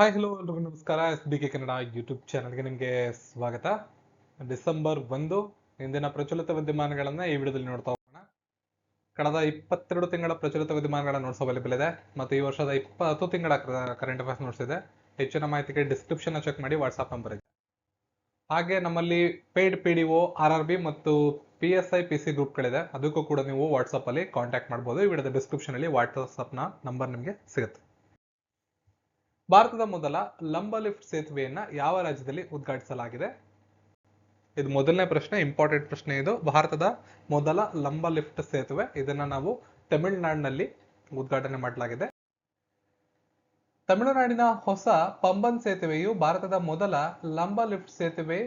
Hi hello ಎಲ್ರಿಗೂ ನಮಸ್ಕಾರ. S B K Kannada YouTube ಚಾನಲ್ಗೆ ನಿಮಗೆ ಸ್ವಾಗತ. ಡಿಸೆಂಬರ್ ಒಂದು, ಇಂದಿನ ಪ್ರಚಲಿತ ವಿದ್ಯಮಾನಗಳನ್ನು ಈ ವಿಡಿಯೋದಲ್ಲಿ ನೋಡ್ತಾ ಹೋಗೋಣ. ಕಳೆದ ಇಪ್ಪತ್ತೆರಡು ತಿಂಗಳ ಪ್ರಚಲಿತ ವಿದ್ಯಮಾನಗಳನ್ನು ನೋಡ್ಸ್ ಅವೈಲೇಬಲ್ ಇದೆ ಮತ್ತು ಈ ವರ್ಷದ ಇಪ್ಪತ್ತು ತಿಂಗಳ ಕರೆಂಟ್ ಅಫೇರ್ಸ್ ನೋಡ್ಸಿದೆ. ಹೆಚ್ಚಿನ ಮಾಹಿತಿಗೆ ಡಿಸ್ಕ್ರಿಪ್ಷನ್ ಚೆಕ್ ಮಾಡಿ ವಾಟ್ಸಪ್ ನಂಬರ್ ಇದೆ. ಹಾಗೆ ನಮ್ಮಲ್ಲಿ paid P D O R R B ಮತ್ತು P S I P C ಗ್ರೂಪ್ಗಳಿದೆ. ಅದಕ್ಕೂ ಕೂಡ ನೀವು ವಾಟ್ಸಪ್ಪಲ್ಲಿ ಕಾಂಟ್ಯಾಕ್ಟ್ ಮಾಡ್ಬೋದು. ಈ ವಿಡಿಯೋದ ಡಿಸ್ಕ್ರಿಪ್ಷನಲ್ಲಿ ವಾಟ್ಸಪ್ನ ನಂಬರ್ ನಿಮಗೆ ಸಿಗುತ್ತೆ. ಭಾರತದ ಮೊದಲ ಲಂಬ ಲಿಫ್ಟ್ ಸೇತುವೆಯನ್ನ ಯಾವ ರಾಜ್ಯದಲ್ಲಿ ಉದ್ಘಾಟಿಸಲಾಗಿದೆ? ಇದು ಮೊದಲನೇ ಪ್ರಶ್ನೆ ಇಂಪಾರ್ಟೆಂಟ್ ಪ್ರಶ್ನೆ ಇದು. ಭಾರತದ ಮೊದಲ ಲಂಬ ಲಿಫ್ಟ್ ಸೇತುವೆ. ಇದನ್ನ ನಾವು ತಮಿಳುನಾಡಿನಲ್ಲಿ ಉದ್ಘಾಟನೆ ಮಾಡಲಾಗಿದೆ. ತಮಿಳುನಾಡಿನ ಹೊಸ ಪಂಬನ್ ಸೇತುವೆಯು ಭಾರತದ ಮೊದಲ ಲಂಬ ಲಿಫ್ಟ್ ಸೇತುವೆ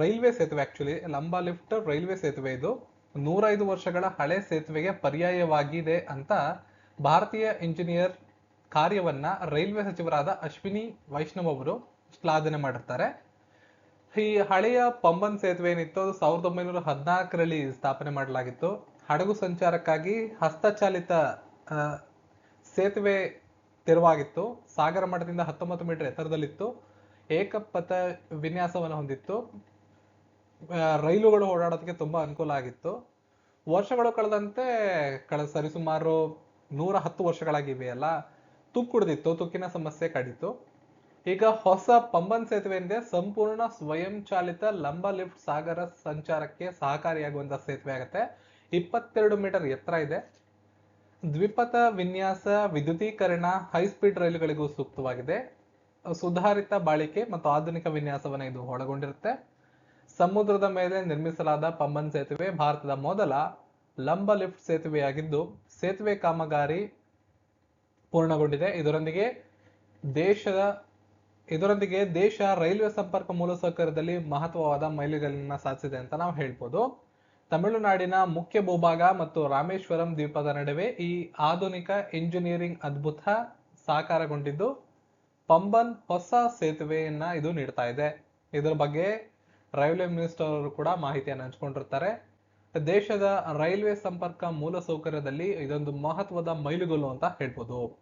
ರೈಲ್ವೆ ಸೇತುವೆ ಆಕ್ಚುಲಿ ಲಂಬ ಲಿಫ್ಟ್ ರೈಲ್ವೆ ಸೇತುವೆ ಇದು. ನೂರೈದು ವರ್ಷಗಳ ಹಳೆ ಸೇತುವೆಗೆ ಪರ್ಯಾಯವಾಗಿದೆ ಅಂತ ಭಾರತೀಯ ಇಂಜಿನಿಯರ್ ಕಾರ್ಯವನ್ನ ರೈಲ್ವೆ ಸಚಿವರಾದ ಅಶ್ವಿನಿ ವೈಷ್ಣವ್ ಅವರು ಶ್ಲಾಘನೆ ಮಾಡಿರ್ತಾರೆ. ಈ ಹಳೆಯ ಪಂಬನ್ ಸೇತುವೆ ಏನಿತ್ತು ಅದು ಸಾವಿರದ ಒಂಬೈನೂರ ಹದಿನಾಲ್ಕರಲ್ಲಿ ಸ್ಥಾಪನೆ ಮಾಡಲಾಗಿತ್ತು. ಹಡಗು ಸಂಚಾರಕ್ಕಾಗಿ ಹಸ್ತಚಾಲಿತ ಸೇತುವೆ ತೆರವಾಗಿತ್ತು. ಸಾಗರ ಮಠದಿಂದ ಹತ್ತೊಂಬತ್ತು ಮೀಟರ್ ಎತ್ತರದಲ್ಲಿತ್ತು. ಏಕಪಥ ವಿನ್ಯಾಸವನ್ನು ಹೊಂದಿತ್ತು. ರೈಲುಗಳು ಓಡಾಡೋದಕ್ಕೆ ತುಂಬಾ ಅನುಕೂಲ ಆಗಿತ್ತು. ವರ್ಷಗಳು ಕಳೆದಂತೆ ಕಳೆದ ಸರಿಸುಮಾರು ನೂರ ಹತ್ತು ವರ್ಷಗಳಾಗಿವೆಯಲ್ಲ ತುಕ್ಕು ಕುಡಿದಿತ್ತು ತುಕ್ಕಿನ ಸಮಸ್ಯೆ ಕಡಿತು. ಈಗ ಹೊಸ ಪಂಬನ್ ಸೇತುವೆ ಎಂದೇ ಸಂಪೂರ್ಣ ಸ್ವಯಂ ಚಾಲಿತ ಲಂಬ ಲಿಫ್ಟ್ ಸಾಗರ ಸಂಚಾರಕ್ಕೆ ಸಹಕಾರಿಯಾಗುವಂತಹ ಸೇತುವೆ ಆಗುತ್ತೆ. ಇಪ್ಪತ್ತೆರಡು ಮೀಟರ್ ಎತ್ತರ ಇದೆ. ದ್ವಿಪಥ ವಿನ್ಯಾಸ ವಿದ್ಯುದೀಕರಣ ಹೈ ಸ್ಪೀಡ್ ರೈಲುಗಳಿಗೂ ಸೂಕ್ತವಾಗಿದೆ. ಸುಧಾರಿತ ಬಾಳಿಕೆ ಮತ್ತು ಆಧುನಿಕ ವಿನ್ಯಾಸವನ್ನು ಇದು ಒಳಗೊಂಡಿರುತ್ತೆ. ಸಮುದ್ರದ ಮೇಲೆ ನಿರ್ಮಿಸಲಾದ ಪಂಬನ್ ಸೇತುವೆ ಭಾರತದ ಮೊದಲ ಲಂಬ ಲಿಫ್ಟ್ ಸೇತುವೆಯಾಗಿದ್ದು, ಸೇತುವೆ ಕಾಮಗಾರಿ ಪೂರ್ಣಗೊಂಡಿದೆ. ಇದರೊಂದಿಗೆ ದೇಶದ, ಇದರೊಂದಿಗೆ ದೇಶ ರೈಲ್ವೆ ಸಂಪರ್ಕ ಮೂಲಸೌಕರ್ಯದಲ್ಲಿ ಮಹತ್ವವಾದ ಮೈಲಿಗಲ್ಲನ್ನ ಸಾಧಿಸಿದೆ ಅಂತ ನಾವು ಹೇಳ್ಬೋದು. ತಮಿಳುನಾಡಿನ ಮುಖ್ಯ ಭೂಭಾಗ ಮತ್ತು ರಾಮೇಶ್ವರಂ ದ್ವೀಪದ ನಡುವೆ ಈ ಆಧುನಿಕ ಇಂಜಿನಿಯರಿಂಗ್ ಅದ್ಭುತ ಸಾಕಾರಗೊಂಡಿದ್ದು ಪಂಬನ್ ಹೊಸ ಸೇತುವೆಯನ್ನ ಇದು ನೀಡ್ತಾ ಇದೆ. ಇದರ ಬಗ್ಗೆ ರೈಲ್ವೆ ಮಿನಿಸ್ಟರ್ ಅವರು ಕೂಡ ಮಾಹಿತಿಯನ್ನು ಹಂಚ್ಕೊಂಡಿರ್ತಾರೆ. ದೇಶದ ರೈಲ್ವೆ ಸಂಪರ್ಕ ಮೂಲಸೌಕರ್ಯದಲ್ಲಿ ಇದೊಂದು ಮಹತ್ವದ ಮೈಲುಗಲ್ಲು ಅಂತ ಹೇಳ್ಬೋದು.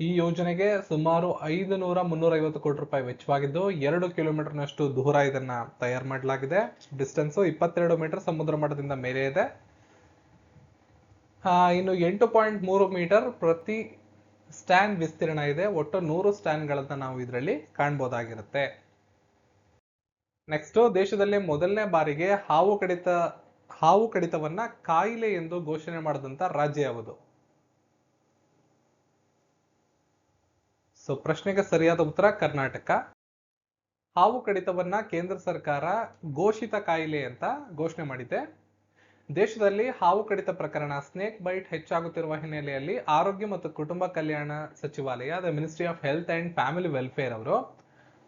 ಈ ಯೋಜನೆಗೆ ಸುಮಾರು ಐದು ನೂರ ಮುನ್ನೂರ ಐವತ್ತು ಕೋಟಿ ರೂಪಾಯಿ ವೆಚ್ಚವಾಗಿದ್ದು ಎರಡು ಕಿಲೋಮೀಟರ್ನಷ್ಟು ದೂರ ಇದನ್ನ ತಯಾರು ಮಾಡಲಾಗಿದೆ. ಡಿಸ್ಟೆನ್ಸ್ ಇಪ್ಪತ್ತೆರಡು ಮೀಟರ್ ಸಮುದ್ರ ಮಟ್ಟದಿಂದ ಮೇಲೆ ಇದೆ. ಇನ್ನು ಎಂಟು ಪಾಯಿಂಟ್ ಮೂರು ಮೀಟರ್ ಪ್ರತಿ ಸ್ಟ್ಯಾಂಡ್ ವಿಸ್ತೀರ್ಣ ಇದೆ. ಒಟ್ಟು ನೂರು ಸ್ಟ್ಯಾನ್ಗಳನ್ನ ನಾವು ಇದರಲ್ಲಿ ಕಾಣ್ಬೋದಾಗಿರುತ್ತೆ. ನೆಕ್ಸ್ಟ್, ದೇಶದಲ್ಲಿ ಮೊದಲನೇ ಬಾರಿಗೆ ಹಾವು ಕಡಿತ, ಹಾವು ಕಡಿತವನ್ನ ಕಾಯಿಲೆ ಎಂದು ಘೋಷಣೆ ಮಾಡಿದಂತ ರಾಜ್ಯ ಯಾವುದು? ಸೊ ಪ್ರಶ್ನೆಗೆ ಸರಿಯಾದ ಉತ್ತರ ಕರ್ನಾಟಕ. ಹಾವು ಕಡಿತವನ್ನ ಕೇಂದ್ರ ಸರ್ಕಾರ ಘೋಷಿತ ಕಾಯಿಲೆ ಅಂತ ಘೋಷಣೆ ಮಾಡಿದೆ. ದೇಶದಲ್ಲಿ ಹಾವು ಕಡಿತ ಪ್ರಕರಣ ಸ್ನೇಕ್ ಬೈಟ್ ಹೆಚ್ಚಾಗುತ್ತಿರುವ ಹಿನ್ನೆಲೆಯಲ್ಲಿ ಆರೋಗ್ಯ ಮತ್ತು ಕುಟುಂಬ ಕಲ್ಯಾಣ ಸಚಿವಾಲಯ the ministry of health and family welfare ಅವರು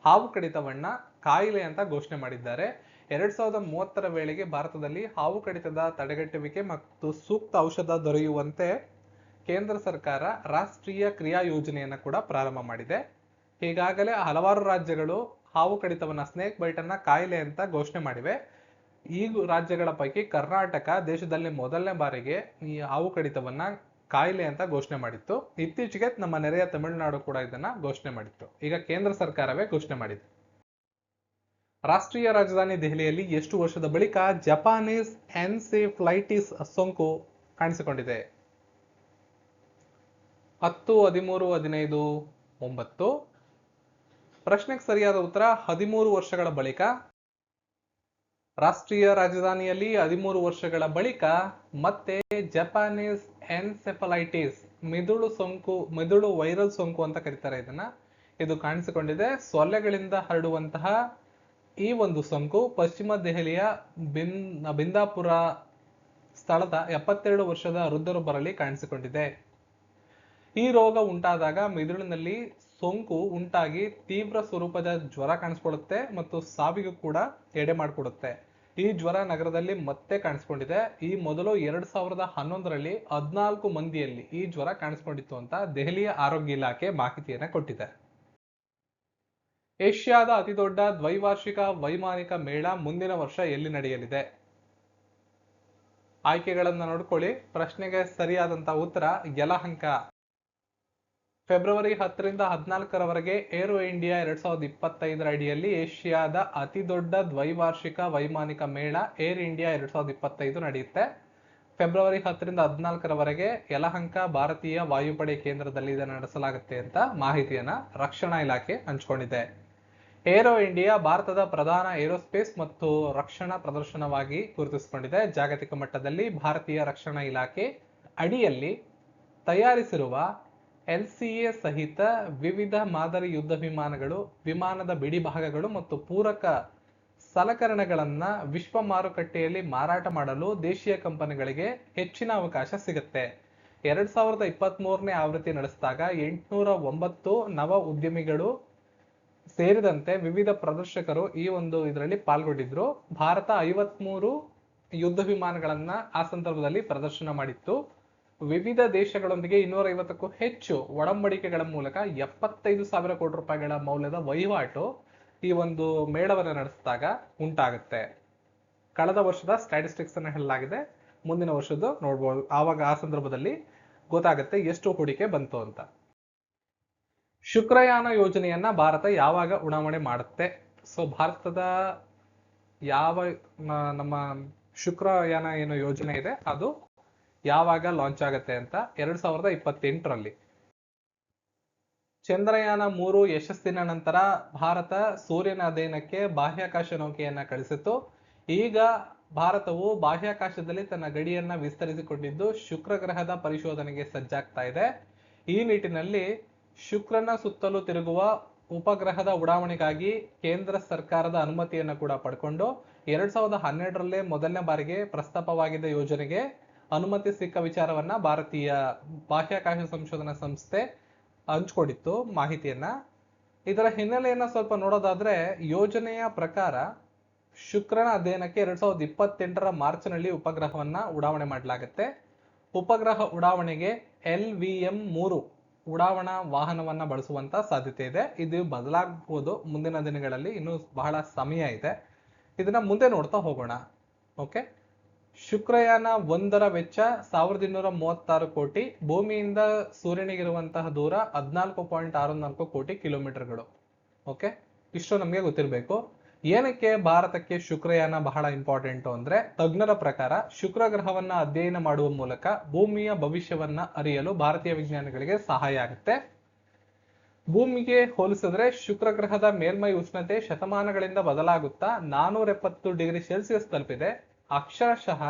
ಹಾವು ಕಡಿತವನ್ನ ಕಾಯಿಲೆ ಅಂತ ಘೋಷಣೆ ಮಾಡಿದ್ದಾರೆ. ಎರಡ್ ಸಾವಿರದ ಮೂವತ್ತರ ವೇಳೆಗೆ ಭಾರತದಲ್ಲಿ ಹಾವು ಕಡಿತದ ತಡೆಗಟ್ಟುವಿಕೆ ಮತ್ತು ಸೂಕ್ತ ಔಷಧ ದೊರೆಯುವಂತೆ ಕೇಂದ್ರ ಸರ್ಕಾರ ರಾಷ್ಟ್ರೀಯ ಕ್ರಿಯಾ ಯೋಜನೆಯನ್ನ ಕೂಡ ಪ್ರಾರಂಭ ಮಾಡಿದೆ. ಈಗಾಗಲೇ ಹಲವಾರು ರಾಜ್ಯಗಳು ಹಾವು ಕಡಿತವನ್ನ, ಸ್ನೇಕ್ ಬೈಟ್ ಅನ್ನ ಕಾಯಿಲೆ ಅಂತ ಘೋಷಣೆ ಮಾಡಿವೆ. ಈ ರಾಜ್ಯಗಳ ಪೈಕಿ ಕರ್ನಾಟಕ ದೇಶದಲ್ಲಿ ಮೊದಲನೇ ಬಾರಿಗೆ ಈ ಹಾವು ಕಡಿತವನ್ನ ಕಾಯಿಲೆ ಅಂತ ಘೋಷಣೆ ಮಾಡಿತ್ತು. ಇತ್ತೀಚೆಗೆ ನಮ್ಮ ನೆರೆಯ ತಮಿಳುನಾಡು ಕೂಡ ಇದನ್ನ ಘೋಷಣೆ ಮಾಡಿತ್ತು. ಈಗ ಕೇಂದ್ರ ಸರ್ಕಾರವೇ ಘೋಷಣೆ ಮಾಡಿದೆ. ರಾಷ್ಟ್ರೀಯ ರಾಜಧಾನಿ ದೆಹಲಿಯಲ್ಲಿ ಎಷ್ಟು ವರ್ಷದ ಬಳಿಕ ಜಪಾನೀಸ್ ಎನ್ಸೆಫ್ಲೈಟಿಸ್ ಸೋಂಕು ಕಾಣಿಸಿಕೊಂಡಿದೆ. ಹತ್ತು, ಹದಿಮೂರು, ಹದಿನೈದು, ಒಂಬತ್ತು. ಪ್ರಶ್ನೆಗೆ ಸರಿಯಾದ ಉತ್ತರ ಹದಿಮೂರು ವರ್ಷಗಳ ಬಳಿಕ. ರಾಷ್ಟ್ರೀಯ ರಾಜಧಾನಿಯಲ್ಲಿ ಹದಿಮೂರು ವರ್ಷಗಳ ಬಳಿಕ ಮತ್ತೆ ಜಪಾನೀಸ್ ಎನ್ಸೆಫಲೈಟಿಸ್, ಮಿದುಳು ಸೋಂಕು, ಮಿದುಳು ವೈರಲ್ ಸೋಂಕು ಅಂತ ಕರೀತಾರೆ ಇದನ್ನ. ಇದು ಕಾಣಿಸಿಕೊಂಡಿದೆ. ಸೊಲ್ಲೆಗಳಿಂದ ಹರಡುವಂತಹ ಈ ಒಂದು ಸೋಂಕು ಪಶ್ಚಿಮ ದೆಹಲಿಯ ಬಿನ್, ಬಿಂದಾಪುರ ಸ್ಥಳದ ಎಪ್ಪತ್ತೆರಡು ವರ್ಷದ ವೃದ್ಧರೊಬ್ಬರಲ್ಲಿ ಕಾಣಿಸಿಕೊಂಡಿದೆ. ಈ ರೋಗ ಉಂಟಾದಾಗ ಮಿದುಳಿನಲ್ಲಿ ಸೋಂಕು ಉಂಟಾಗಿ ತೀವ್ರ ಸ್ವರೂಪದ ಜ್ವರ ಕಾಣಿಸ್ಕೊಳ್ಳುತ್ತೆ ಮತ್ತು ಸಾವಿಗೂ ಕೂಡ ಎಡೆ ಮಾಡಿಕೊಡುತ್ತೆ. ಈ ಜ್ವರ ನಗರದಲ್ಲಿ ಮತ್ತೆ ಕಾಣಿಸ್ಕೊಂಡಿದೆ. ಈ ಮೊದಲು ಎರಡ್ ಸಾವಿರದ ಹನ್ನೊಂದರಲ್ಲಿ ಹದಿನಾಲ್ಕು ಮಂದಿಯಲ್ಲಿ ಈ ಜ್ವರ ಕಾಣಿಸ್ಕೊಂಡಿತ್ತು ಅಂತ ದೆಹಲಿಯ ಆರೋಗ್ಯ ಇಲಾಖೆ ಮಾಹಿತಿಯನ್ನ ಕೊಟ್ಟಿದೆ. ಏಷ್ಯಾದ ಅತಿದೊಡ್ಡ ದ್ವೈವಾರ್ಷಿಕ ವೈಮಾನಿಕ ಮೇಳ ಮುಂದಿನ ವರ್ಷ ಎಲ್ಲಿ ನಡೆಯಲಿದೆ? ಆಯ್ಕೆಗಳನ್ನು ನೋಡ್ಕೊಳ್ಳಿ. ಪ್ರಶ್ನೆಗೆ ಸರಿಯಾದಂತಹ ಉತ್ತರ ಯಲಹಂಕ. ಫೆಬ್ರವರಿ ಹತ್ತರಿಂದ ಹದಿನಾಲ್ಕರವರೆಗೆ ಏರೋ ಇಂಡಿಯಾ ಎರಡ್ ಸಾವಿರದ ಇಪ್ಪತ್ತೈದರ ಅಡಿಯಲ್ಲಿ ಏಷ್ಯಾದ ಅತಿ ದೊಡ್ಡ ದ್ವೈವಾರ್ಷಿಕ ವೈಮಾನಿಕ ಮೇಳ ಏರ್ ಇಂಡಿಯಾ ಎರಡ್ ಸಾವಿರದ ಇಪ್ಪತ್ತೈದು ನಡೆಯುತ್ತೆ. ಫೆಬ್ರವರಿ ಹತ್ತರಿಂದ ಹದಿನಾಲ್ಕರವರೆಗೆ ಯಲಹಂಕ ಭಾರತೀಯ ವಾಯುಪಡೆ ಕೇಂದ್ರದಲ್ಲಿ ಇದನ್ನು ನಡೆಸಲಾಗುತ್ತೆ ಅಂತ ಮಾಹಿತಿಯನ್ನ ರಕ್ಷಣಾ ಇಲಾಖೆ ಹಂಚಿಕೊಂಡಿದೆ. ಏರೋ ಇಂಡಿಯಾ ಭಾರತದ ಪ್ರಧಾನ ಏರೋಸ್ಪೇಸ್ ಮತ್ತು ರಕ್ಷಣಾ ಪ್ರದರ್ಶನವಾಗಿ ಗುರುತಿಸಿಕೊಂಡಿದೆ. ಜಾಗತಿಕ ಮಟ್ಟದಲ್ಲಿ ಭಾರತೀಯ ರಕ್ಷಣಾ ಇಲಾಖೆ ಅಡಿಯಲ್ಲಿ ತಯಾರಿಸಿರುವ ಎಲ್ಸಿಎ ಸಹಿತ ವಿವಿಧ ಮಾದರಿ ಯುದ್ಧ ವಿಮಾನಗಳು, ವಿಮಾನದ ಬಿಡಿಭಾಗಗಳು ಮತ್ತು ಪೂರಕ ಸಲಕರಣೆಗಳನ್ನ ವಿಶ್ವ ಮಾರುಕಟ್ಟೆಯಲ್ಲಿ ಮಾರಾಟ ಮಾಡಲು ದೇಶೀಯ ಕಂಪನಿಗಳಿಗೆ ಹೆಚ್ಚಿನ ಅವಕಾಶ ಸಿಗುತ್ತೆ. ಎರಡ್ ಸಾವಿರದ ಇಪ್ಪತ್ತ್ ಮೂರನೇ ಆವೃತ್ತಿ ನಡೆಸಿದಾಗ ಎಂಟುನೂರ ಒಂಬತ್ತು ನವ ಉದ್ಯಮಿಗಳು ಸೇರಿದಂತೆ ವಿವಿಧ ಪ್ರದರ್ಶಕರು ಈ ಒಂದು ಇದರಲ್ಲಿ ಪಾಲ್ಗೊಂಡಿದ್ರು. ಭಾರತ ಐವತ್ಮೂರು ಯುದ್ಧ ವಿಮಾನಗಳನ್ನ ಆ ಸಂದರ್ಭದಲ್ಲಿ ಪ್ರದರ್ಶನ ಮಾಡಿತ್ತು. ವಿವಿಧ ದೇಶಗಳೊಂದಿಗೆ ಇನ್ನೂರ ಐವತ್ತಕ್ಕೂ ಹೆಚ್ಚು ಒಡಂಬಡಿಕೆಗಳ ಮೂಲಕ ಎಪ್ಪತ್ತೈದು ಸಾವಿರ ಕೋಟಿ ರೂಪಾಯಿಗಳ ಮೌಲ್ಯದ ವಹಿವಾಟು ಈ ಒಂದು ಮೇಳವನ್ನು ನಡೆಸಿದಾಗ ಉಂಟಾಗುತ್ತೆ. ಕಳೆದ ವರ್ಷದ ಸ್ಟ್ಯಾಟಿಸ್ಟಿಕ್ಸ್ ಅನ್ನು ಹೇಳಲಾಗಿದೆ. ಮುಂದಿನ ವರ್ಷದ್ದು ನೋಡ್ಬೋದು. ಆವಾಗ ಆ ಸಂದರ್ಭದಲ್ಲಿ ಗೊತ್ತಾಗುತ್ತೆ ಎಷ್ಟು ಹೂಡಿಕೆ ಬಂತು ಅಂತ. ಶುಕ್ರಯಾನ ಯೋಜನೆಯನ್ನ ಭಾರತ ಯಾವಾಗ ಉಡಾವಣೆ ಮಾಡುತ್ತೆ? ಸೊ ಭಾರತದ ಯಾವ ನಮ್ಮ ಶುಕ್ರಯಾನ ಏನು ಯೋಜನೆ ಇದೆ. ಅದು ಯಾವಾಗ ಲಾಂಚ್ ಆಗುತ್ತೆ ಅಂತ ಎರಡ್ ಸಾವಿರದ ಇಪ್ಪತ್ತೆಂಟರಲ್ಲಿ. ಚಂದ್ರಯಾನ ಮೂರು ಯಶಸ್ಸಿನ ನಂತರ ಭಾರತ ಸೂರ್ಯನ ಅಧ್ಯಯನಕ್ಕೆ ಬಾಹ್ಯಾಕಾಶ ನೌಕೆಯನ್ನ ಕಳಿಸಿತ್ತು. ಈಗ ಭಾರತವು ಬಾಹ್ಯಾಕಾಶದಲ್ಲಿ ತನ್ನ ಗಡಿಯನ್ನ ವಿಸ್ತರಿಸಿಕೊಂಡಿದ್ದು ಶುಕ್ರ ಗ್ರಹದ ಪರಿಶೋಧನೆಗೆ ಸಜ್ಜಾಗ್ತಾ ಇದೆ. ಈ ನಿಟ್ಟಿನಲ್ಲಿ ಶುಕ್ರನ ಸುತ್ತಲೂ ತಿರುಗುವ ಉಪಗ್ರಹದ ಉಡಾವಣೆಗಾಗಿ ಕೇಂದ್ರ ಸರ್ಕಾರದ ಅನುಮತಿಯನ್ನು ಕೂಡ ಪಡ್ಕೊಂಡು ಎರಡ್ ಸಾವಿರದ ಹನ್ನೆರಡರಲ್ಲೇ ಮೊದಲನೇ ಬಾರಿಗೆ ಪ್ರಸ್ತಾಪವಾಗಿದ್ದ ಯೋಜನೆಗೆ ಅನುಮತಿ ಸಿಕ್ಕ ವಿಚಾರವನ್ನ ಭಾರತೀಯ ಬಾಹ್ಯಾಕಾಶ ಸಂಶೋಧನಾ ಸಂಸ್ಥೆ ಹಂಚ್ಕೊಂಡಿತ್ತು ಮಾಹಿತಿಯನ್ನ. ಇದರ ಹಿನ್ನೆಲೆಯನ್ನ ಸ್ವಲ್ಪ ನೋಡೋದಾದ್ರೆ ಯೋಜನೆಯ ಪ್ರಕಾರ ಶುಕ್ರನ ಅಧ್ಯಯನಕ್ಕೆ ಎರಡ್ ಸಾವಿರದ ಇಪ್ಪತ್ತೆಂಟರ ಮಾರ್ಚ್ನಲ್ಲಿ ಉಪಗ್ರಹವನ್ನ ಉಡಾವಣೆ ಮಾಡಲಾಗುತ್ತೆ. ಉಪಗ್ರಹ ಉಡಾವಣೆಗೆ ಎಲ್ ವಿ ಎಂ ಮೂರು ಉಡಾವಣಾ ವಾಹನವನ್ನ ಬಳಸುವಂತ ಸಾಧ್ಯತೆ ಇದೆ. ಇದು ಬದಲಾಗಬಹುದು ಮುಂದಿನ ದಿನಗಳಲ್ಲಿ, ಇನ್ನೂ ಬಹಳ ಸಮಯ ಇದೆ. ಇದನ್ನ ಮುಂದೆ ನೋಡ್ತಾ ಹೋಗೋಣ. ಓಕೆ? ಶುಕ್ರಯಾನ ಒಂದರ ವೆಚ್ಚ ಸಾವಿರದ ಇನ್ನೂರ ಮೂವತ್ತಾರು ಕೋಟಿ. ಭೂಮಿಯಿಂದ ಸೂರ್ಯನಿಗಿರುವಂತಹ ದೂರ ಹದಿನಾಲ್ಕು ಪಾಯಿಂಟ್ ಆರು ನಾಲ್ಕು ಕೋಟಿ ಕಿಲೋಮೀಟರ್ಗಳು. ಓಕೆ? ಇಷ್ಟು ನಮಗೆ ಗೊತ್ತಿರಬೇಕು. ಏನಕ್ಕೆ ಭಾರತಕ್ಕೆ ಶುಕ್ರಯಾನ ಬಹಳ ಇಂಪಾರ್ಟೆಂಟ್ ಅಂದ್ರೆ ತಜ್ಞರ ಪ್ರಕಾರ ಶುಕ್ರ ಗ್ರಹವನ್ನ ಅಧ್ಯಯನ ಮಾಡುವ ಮೂಲಕ ಭೂಮಿಯ ಭವಿಷ್ಯವನ್ನ ಅರಿಯಲು ಭಾರತೀಯ ವಿಜ್ಞಾನಿಗಳಿಗೆ ಸಹಾಯ ಆಗುತ್ತೆ. ಭೂಮಿಗೆ ಹೋಲಿಸಿದ್ರೆ ಶುಕ್ರ ಗ್ರಹದ ಮೇಲ್ಮೈ ಉಷ್ಣತೆ ಶತಮಾನಗಳಿಂದ ಬದಲಾಗುತ್ತಾ ನಾನೂರ ಎಪ್ಪತ್ತು ಡಿಗ್ರಿ ಸೆಲ್ಸಿಯಸ್ ತಲುಪಿದೆ. ಅಕ್ಷರಶಃ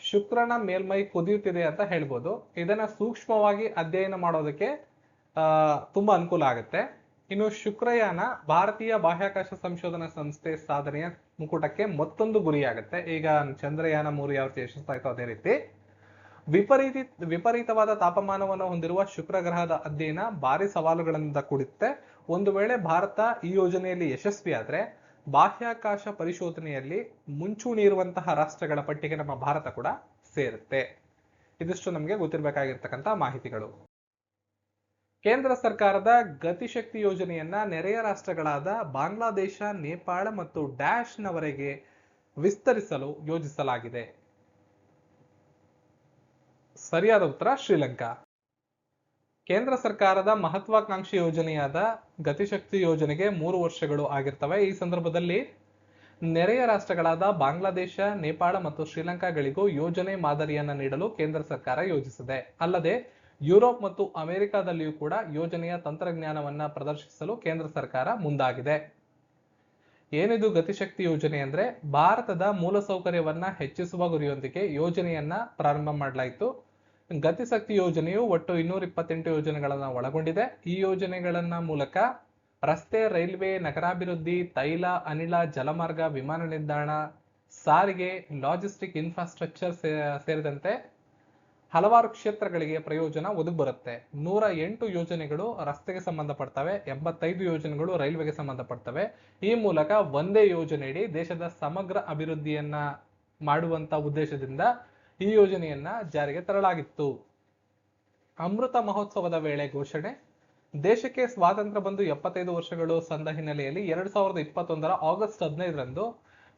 ಶುಕ್ರನ ಮೇಲ್ಮೈ ಕುದಿಯುತ್ತಿದೆ ಅಂತ ಹೇಳ್ಬೋದು. ಇದನ್ನ ಸೂಕ್ಷ್ಮವಾಗಿ ಅಧ್ಯಯನ ಮಾಡೋದಕ್ಕೆ ತುಂಬಾ ಅನುಕೂಲ ಆಗುತ್ತೆ. ಇನ್ನು ಶುಕ್ರಯಾನ ಭಾರತೀಯ ಬಾಹ್ಯಾಕಾಶ ಸಂಶೋಧನಾ ಸಂಸ್ಥೆ ಸಾಧನೆಯ ಮುಕುಟಕ್ಕೆ ಮತ್ತೊಂದು ಗುರಿಯಾಗುತ್ತೆ. ಈಗ ಚಂದ್ರಯಾನ ಮೂರು ಯಾವ ರೀತಿ ಅದೇ ರೀತಿ. ವಿಪರೀತ, ವಿಪರೀತವಾದ ತಾಪಮಾನವನ್ನು ಹೊಂದಿರುವ ಶುಕ್ರ ಗ್ರಹದ ಅಧ್ಯಯನ ಭಾರಿ ಸವಾಲುಗಳಿಂದ ಕೂಡುತ್ತೆ. ಒಂದು ವೇಳೆ ಭಾರತ ಈ ಯೋಜನೆಯಲ್ಲಿ ಯಶಸ್ವಿಯಾದ್ರೆ ಬಾಹ್ಯಾಕಾಶ ಪರಿಶೋಧನೆಯಲ್ಲಿ ಮುಂಚೂಣಿ ಇರುವಂತಹ ರಾಷ್ಟ್ರಗಳ ಪಟ್ಟಿಗೆ ನಮ್ಮ ಭಾರತ ಕೂಡ ಸೇರುತ್ತೆ. ಇದಿಷ್ಟು ನಮಗೆ ಗೊತ್ತಿರಬೇಕಾಗಿರ್ತಕ್ಕಂಥ ಮಾಹಿತಿಗಳು. ಕೇಂದ್ರ ಸರ್ಕಾರದ ಗತಿಶಕ್ತಿ ಯೋಜನೆಯನ್ನ ನೆರೆಯ ರಾಷ್ಟ್ರಗಳಾದ ಬಾಂಗ್ಲಾದೇಶ, ನೇಪಾಳ ಮತ್ತು ಡ್ಯಾಶ್ ನವರೆಗೆ ವಿಸ್ತರಿಸಲು ಯೋಜಿಸಲಾಗಿದೆ. ಸರಿಯಾದ ಉತ್ತರ ಶ್ರೀಲಂಕಾ. ಕೇಂದ್ರ ಸರ್ಕಾರದ ಮಹತ್ವಾಕಾಂಕ್ಷಿ ಯೋಜನೆಯಾದ ಗತಿಶಕ್ತಿ ಯೋಜನೆಗೆ ಮೂರು ವರ್ಷಗಳು ಆಗಿರ್ತವೆ. ಈ ಸಂದರ್ಭದಲ್ಲಿ ನೆರೆಯ ರಾಷ್ಟ್ರಗಳಾದ ಬಾಂಗ್ಲಾದೇಶ, ನೇಪಾಳ ಮತ್ತು ಶ್ರೀಲಂಕಾಗಳಿಗೂ ಯೋಜನೆ ಮಾದರಿಯನ್ನ ನೀಡಲು ಕೇಂದ್ರ ಸರ್ಕಾರ ಯೋಜಿಸಿದೆ. ಅಲ್ಲದೆ ಯುರೋಪ್ ಮತ್ತು ಅಮೆರಿಕಾದಲ್ಲಿಯೂ ಕೂಡ ಯೋಜನೆಯ ತಂತ್ರಜ್ಞಾನವನ್ನ ಪ್ರದರ್ಶಿಸಲು ಕೇಂದ್ರ ಸರ್ಕಾರ ಮುಂದಾಗಿದೆ. ಏನಿದು ಗತಿಶಕ್ತಿ ಯೋಜನೆ ಅಂದ್ರೆ, ಭಾರತದ ಮೂಲಸೌಕರ್ಯವನ್ನ ಹೆಚ್ಚಿಸುವ ಗುರಿಯೊಂದಿಗೆ ಯೋಜನೆಯನ್ನ ಪ್ರಾರಂಭ ಮಾಡಲಾಯಿತು. ಗತಿಶಕ್ತಿ ಯೋಜನೆಯು ಒಟ್ಟು ಇನ್ನೂರ ಇಪ್ಪತ್ತೆಂಟು ಯೋಜನೆಗಳನ್ನು ಒಳಗೊಂಡಿದೆ. ಈ ಯೋಜನೆಗಳನ್ನ ಮೂಲಕ ರಸ್ತೆ, ರೈಲ್ವೆ, ನಗರಾಭಿವೃದ್ಧಿ, ತೈಲ, ಅನಿಲ, ಜಲಮಾರ್ಗ, ವಿಮಾನ ನಿಲ್ದಾಣ, ಸಾರಿಗೆ ಲಾಜಿಸ್ಟಿಕ್ ಇನ್ಫ್ರಾಸ್ಟ್ರಕ್ಚರ್ ಸೇರಿದಂತೆ ಹಲವಾರು ಕ್ಷೇತ್ರಗಳಿಗೆ ಪ್ರಯೋಜನ ಒದಗಿ ಬರುತ್ತೆ ನೂರ ಎಂಟು ಯೋಜನೆಗಳು ರಸ್ತೆಗೆ ಸಂಬಂಧಪಡ್ತವೆ, ಎಂಬತ್ತೈದು ಯೋಜನೆಗಳು ರೈಲ್ವೆಗೆ ಸಂಬಂಧಪಡ್ತವೆ. ಈ ಮೂಲಕ ಒಂದೇ ಯೋಜನೆಯಡಿ ದೇಶದ ಸಮಗ್ರ ಅಭಿವೃದ್ಧಿಯನ್ನ ಮಾಡುವಂತ ಉದ್ದೇಶದಿಂದ ಈ ಯೋಜನೆಯನ್ನ ಜಾರಿಗೆ ತರಲಾಗಿತ್ತು. ಅಮೃತ ಮಹೋತ್ಸವದ ವೇಳೆ ಘೋಷಣೆ, ದೇಶಕ್ಕೆ ಸ್ವಾತಂತ್ರ್ಯ ಬಂದು ಎಪ್ಪತ್ತೈದು ವರ್ಷಗಳು ಸಂದ ಹಿನ್ನೆಲೆಯಲ್ಲಿ ಎರಡ್ ಸಾವಿರದ ಇಪ್ಪತ್ತೊಂದರ ಆಗಸ್ಟ್ ಹದಿನೈದರಂದು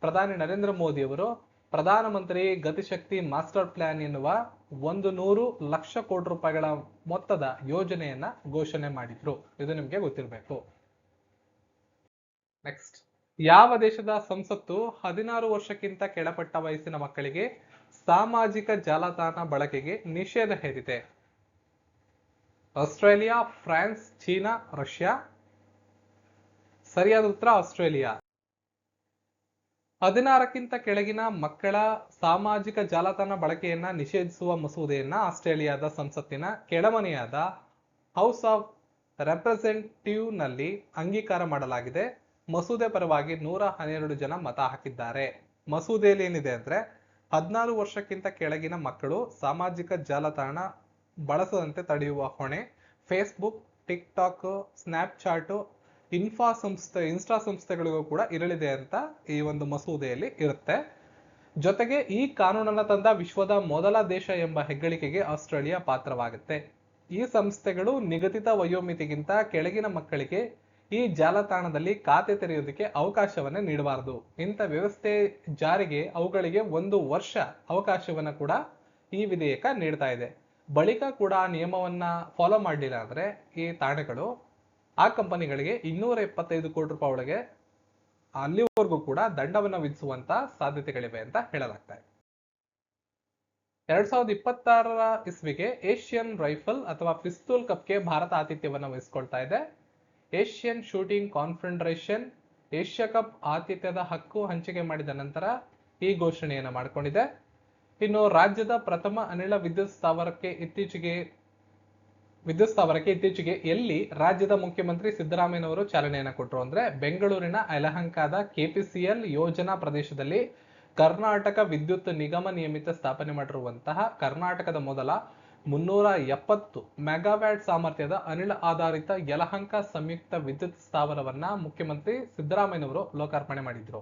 ಪ್ರಧಾನಿ ನರೇಂದ್ರ ಮೋದಿ ಅವರು ಪ್ರಧಾನಮಂತ್ರಿ ಗತಿಶಕ್ತಿ ಮಾಸ್ಟರ್ ಪ್ಲಾನ್ ಎನ್ನುವ ಒಂದು ನೂರು ಲಕ್ಷ ಕೋಟಿ ರೂಪಾಯಿಗಳ ಮೊತ್ತದ ಯೋಜನೆಯನ್ನ ಘೋಷಣೆ ಮಾಡಿದ್ರು. ಇದು ನಿಮ್ಗೆ ಗೊತ್ತಿರಬೇಕು. ನೆಕ್ಸ್ಟ್ ಯಾವ ದೇಶದ ಸಂಸತ್ತು ಹದಿನಾರು ವರ್ಷಕ್ಕಿಂತ ಕೆಳಪಟ್ಟ ವಯಸ್ಸಿನ ಮಕ್ಕಳಿಗೆ ಸಾಮಾಜಿಕ ಜಾಲತಾಣ ಬಳಕೆಗೆ ನಿಷೇಧ ಹೇರಿದೆ. Australia, France, China, Russia. ಸರಿಯಾದ ಉತ್ತರ ಆಸ್ಟ್ರೇಲಿಯಾ. ಹದಿನಾರಕ್ಕಿಂತ ಕೆಳಗಿನ ಮಕ್ಕಳ ಸಾಮಾಜಿಕ ಜಾಲತಾಣ ಬಳಕೆಯನ್ನ ನಿಷೇಧಿಸುವ ಮಸೂದೆಯನ್ನ ಆಸ್ಟ್ರೇಲಿಯಾದ ಸಂಸತ್ತಿನ ಕೆಳಮನೆಯಾದ ಹೌಸ್ ಆಫ್ ರೆಪ್ರೆಸೆಂಟೇಟಿವ್ನಲ್ಲಿ ಅಂಗೀಕಾರ ಮಾಡಲಾಗಿದೆ. ಮಸೂದೆ ಪರವಾಗಿ ನೂರ ಹನ್ನೆರಡು ಜನ ಮತ ಹಾಕಿದ್ದಾರೆ. ಮಸೂದೆಯಲ್ಲಿ ಏನಿದೆ ಅಂದ್ರೆ ಹದಿನಾರು ವರ್ಷಕ್ಕಿಂತ ಕೆಳಗಿನ ಮಕ್ಕಳು ಸಾಮಾಜಿಕ ಜಾಲತಾಣ ಬಳಸದಂತೆ ತಡೆಯುವ ಹೊಣೆ. ಫೇಸ್ಬುಕ್ ಟಿಕ್ ಟಾಕ್ ಸ್ನ್ಯಾಪ್ಚಾಟ್ ಇನ್ಫಾ ಸಂಸ್ಥೆ ಇನ್ಸ್ಟಾ ಸಂಸ್ಥೆಗಳಿಗೂ ಕೂಡ ಇರಲಿದೆ ಅಂತ ಈ ಒಂದು ಮಸೂದೆಯಲ್ಲಿ ಇರುತ್ತೆ. ಜೊತೆಗೆ ಈ ಕಾನೂನನ್ನು ತಂದ ವಿಶ್ವದ ಮೊದಲ ದೇಶ ಎಂಬ ಹೆಗ್ಗಳಿಕೆಗೆ ಆಸ್ಟ್ರೇಲಿಯಾ ಪಾತ್ರವಾಗುತ್ತೆ. ಈ ಸಂಸ್ಥೆಗಳು ನಿಗದಿತ ವಯೋಮಿತಿಗಿಂತ ಕೆಳಗಿನ ಮಕ್ಕಳಿಗೆ ಈ ಜಾಲತಾಣದಲ್ಲಿ ಖಾತೆ ತೆರೆಯೋದಕ್ಕೆ ಅವಕಾಶವನ್ನ ನೀಡಬಾರದು. ಇಂಥ ವ್ಯವಸ್ಥೆ ಜಾರಿಗೆ ಅವುಗಳಿಗೆ ಒಂದು ವರ್ಷ ಅವಕಾಶವನ್ನ ಕೂಡ ಈ ವಿಧೇಯಕ ನೀಡ್ತಾ ಇದೆ. ಬಳಿಕ ಕೂಡ ನಿಯಮವನ್ನ ಫಾಲೋ ಮಾಡಲಿಲ್ಲ ಅಂದ್ರೆ ಈ ತಾಣಗಳು ಆ ಕಂಪನಿಗಳಿಗೆ ಇನ್ನೂರ ಎಪ್ಪತ್ತೈದು ಕೋಟಿ ರೂಪಾಯಿ ಒಳಗೆ ಅಲ್ಲಿವರೆಗೂ ಕೂಡ ದಂಡವನ್ನು ವಿಧಿಸುವಂತ ಸಾಧ್ಯತೆಗಳಿವೆ ಅಂತ ಹೇಳಲಾಗ್ತಾ ಇದೆ. ಎರಡ್ ಸಾವಿರದ ಇಪ್ಪತ್ತಾರರ ಇಸ್ವಿಗೆ ಏಷ್ಯನ್ ರೈಫಲ್ ಅಥವಾ ಪಿಸ್ತೂಲ್ ಕಪ್ಗೆ ಭಾರತ ಆತಿಥ್ಯವನ್ನು ವಹಿಸಿಕೊಳ್ತಾ ಇದೆ. Asian shooting confederation Asia cup ಆತಿಥ್ಯದ ಹಕ್ಕು ಹಂಚಿಕೆ ಮಾಡಿದ ನಂತರ ಈ ಘೋಷಣೆಯನ್ನು ಮಾಡಿಕೊಂಡಿದೆ. ಇನ್ನು ರಾಜ್ಯದ ಪ್ರಥಮ ಅನಿಲ ವಿದ್ಯುತ್ ಸ್ಥಾವರಕ್ಕೆ ಇತ್ತೀಚೆಗೆ, ವಿದ್ಯುತ್ ಸ್ಥಾವರಕ್ಕೆ ಇತ್ತೀಚೆಗೆ ಎಲ್ಲಿ ರಾಜ್ಯದ ಮುಖ್ಯಮಂತ್ರಿ ಸಿದ್ದರಾಮಯ್ಯನವರು ಚಾಲನೆಯನ್ನು ಕೊಟ್ಟರು ಅಂದ್ರೆ ಬೆಂಗಳೂರಿನ ಯಲಹಂಕದ ಕೆಪಿಸಿಎಲ್ ಯೋಜನಾ ಪ್ರದೇಶದಲ್ಲಿ ಕರ್ನಾಟಕ ವಿದ್ಯುತ್ ನಿಗಮ ನಿಯಮಿತ ಸ್ಥಾಪನೆ ಮಾಡಿರುವಂತಹ ಕರ್ನಾಟಕದ ಮೊದಲ ಮುನ್ನೂರ ಎಪ್ಪತ್ತು ಮೆಗಾವ್ಯಾಟ್ ಸಾಮರ್ಥ್ಯದ ಅನಿಲ ಆಧಾರಿತ ಯಲಹಂಕ ಸಂಯುಕ್ತ ವಿದ್ಯುತ್ ಸ್ಥಾವರವನ್ನ ಮುಖ್ಯಮಂತ್ರಿ ಸಿದ್ದರಾಮಯ್ಯನವರು ಲೋಕಾರ್ಪಣೆ ಮಾಡಿದ್ರು.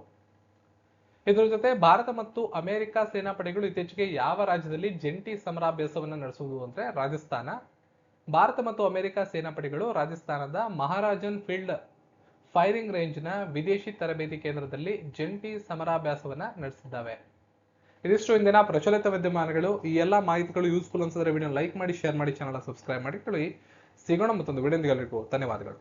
ಇದರ ಜೊತೆ ಭಾರತ ಮತ್ತು ಅಮೆರಿಕ ಸೇನಾಪಡೆಗಳು ಇತ್ತೀಚೆಗೆ ಯಾವ ರಾಜ್ಯದಲ್ಲಿ ಜಂಟಿ ಸಮರಾಭ್ಯಾಸವನ್ನು ನಡೆಸುವುದು ಅಂದ್ರೆ ರಾಜಸ್ಥಾನ. ಭಾರತ ಮತ್ತು ಅಮೆರಿಕ ಸೇನಾಪಡೆಗಳು ರಾಜಸ್ಥಾನದ ಮಹಾರಾಜನ್ ಫೀಲ್ಡ್ ಫೈರಿಂಗ್ ರೇಂಜ್ನ ವಿದೇಶಿ ತರಬೇತಿ ಕೇಂದ್ರದಲ್ಲಿ ಜಂಟಿ ಸಮರಾಭ್ಯಾಸವನ್ನ ನಡೆಸಿದ್ದಾವೆ. ಇದಿಷ್ಟು ಇಂದಿನ ಪ್ರಚಲಿತ ವಿದ್ಯಮಾನಗಳು. ಈ ಎಲ್ಲ ಮಾಹಿತಿಗಳು ಯೂಸ್ಫುಲ್ ಅನ್ಸಿದ್ರೆ ವಿಡಿಯೋ ಲೈಕ್ ಮಾಡಿ ಶೇರ್ ಮಾಡಿ ಚಾನಲ್ ಸಬ್ಸ್ಕ್ರೈಬ್ ಮಾಡಿಕೊಳ್ಳಿ ಸಿಗೋಣ ಮತ್ತೊಂದು ವಿಡಿಯೋದಲ್ಲಿಗೂ ಧನ್ಯವಾದಗಳು.